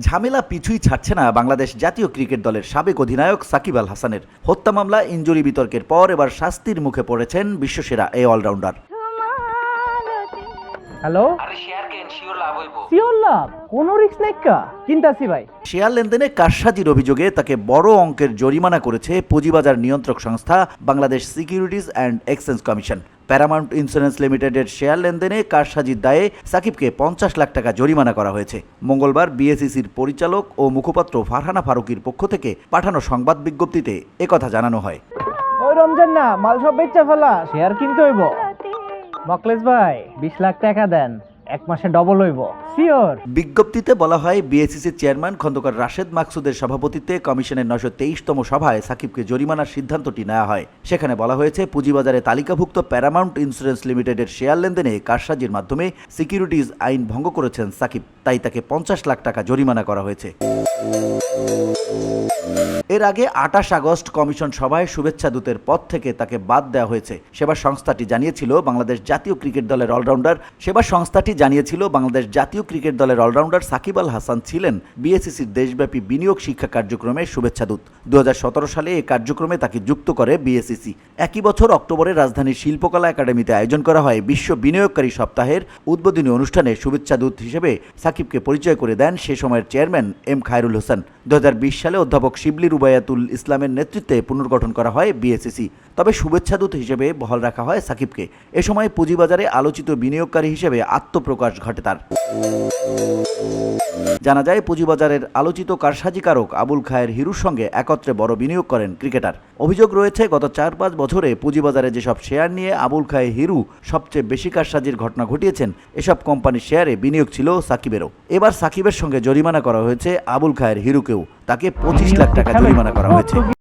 ঝামেলা পিছুই ছাড়ছে না বাংলাদেশ জাতীয় ক্রিকেট দলের সাবেক অধিনায়ক সাকিব আল হাসানের। হত্যা মামলা ইঞ্জুরি বিতর্কের পর এবার শাস্তির মুখে পড়েছেন বিশ্বসেরা এই অলরাউন্ডার। হ্যালো? শিওর লাভ হইব সিওর লাভ কোনো রিস্ক নাই কা। কিনতাছি ভাই। শেয়ার লেনদেনে কারসাজির অভিযোগে তাকে বড় অঙ্কের জরিমানা করেছে পুঁজিবাজার নিয়ন্ত্রক সংস্থা Bangladesh securities and exchange commission. Paramount insurance লিমিটেডের শেয়ার লেনদেনে কারসাজির দায়ে সাকিবকে পঞ্চাশ লাখ টাকা জরিমানা করা হয়েছে। মঙ্গলবার বিএসইসির পরিচালক ও মুখপাত্র ফারহানা ফারুকির পক্ষ থেকে পাঠানো সংবাদ বিজ্ঞপ্তিতে একথা জানানো হয়। ওই রমজান না মাল সব বেচা ফেলা শেয়ার কিনতে হইব। মকলেশ ভাই বিশ লাখ টাকা দেন। এক মাসে ডবল হইব। সিওর বিজ্ঞপ্তিতে বলা হয় বিএসিসি চেয়ারম্যান খন্দকার রাশেদ মাকসুদের সভাপতিত্বে কমিশনের নয়শো তেইশতম সভায় সাকিবকে জরিমানার সিদ্ধান্তটি নেওয়া হয়। সেখানে বলা হয়েছে, পুঁজিবাজারে তালিকাভুক্ত প্যারামাউন্ট ইন্স্যুরেন্স লিমিটেডের শেয়ার লেনদেনে কারসাজির মাধ্যমে সিকিউরিটিজ আইন ভঙ্গ করেছেন সাকিব। তাই তাকে পঞ্চাশ লাখ টাকা জরিমানা করা হয়েছে। এর আগে আটাশ আগস্ট কমিশন সভায় শুভেচ্ছা দূতের পদ থেকে তাকে বাদ দেওয়া হয়েছে। সেবা সংস্থাটি জানিয়েছিল বাংলাদেশ জাতীয় ক্রিকেট দলের অলরাউন্ডার। সেবা সংস্থাটি জানিয়েছিল বাংলাদেশ জাতীয় ক্রিকেট দলের অলরাউন্ডার সাকিব আল হাসান ছিলেন বিএসিসির দেশব্যাপী বিনিয়োগ শিক্ষা কার্যক্রমে শুভেচ্ছা দূত। দু হাজার সতেরো সালে এই কার্যক্রমে তাকে যুক্ত করে বিএসিসি একই বছর অক্টোবরে রাজধানীর শিল্পকলা একাডেমিতে আয়োজন করা হয় বিশ্ব বিনিয়োগকারী সপ্তাহের উদ্বোধনী অনুষ্ঠানে শুভেচ্ছা দূত হিসেবে সাকিবকে পরিচয় করে দেন। সে সময়ের চেয়ারম্যান এম খায়রুল হোসেন দু হাজার বিশ সালে অধ্যাপক শিবলি রুবায়াতুল ইসলামের নেতৃত্বে পুনর্গঠন করা হয় বিএসিসি তবে শুভেচ্ছা দূত হিসেবে বহাল রাখা হয় সাকিবকে। এ সময় পুঁজিবাজারে আলোচিত বিনিয়োগকারী হিসেবে আত্মপ্রকাশ ঘটে তার। জানা যায়, পুঁজিবাজারের আলোচিত কারসাজিকারক আবুল খায়ের হিরুর সঙ্গে একত্রে বড় বিনিয়োগ করেন ক্রিকেটার। অভিযোগ রয়েছে, গত চার পাঁচ বছরে পুঁজিবাজারে যেসব শেয়ার নিয়ে আবুল খায়ে হিরু সবচেয়ে বেশি কারসাজির ঘটনা ঘটিয়েছেন, এসব কোম্পানির শেয়ারে বিনিয়োগ ছিল সাকিবেরও। এবার সাকিবের সঙ্গে জরিমানা করা হয়েছে আবুল খায়ের হিরুকেও। তাকে পঁচিশ লাখ টাকা জরিমানা করা হয়েছে।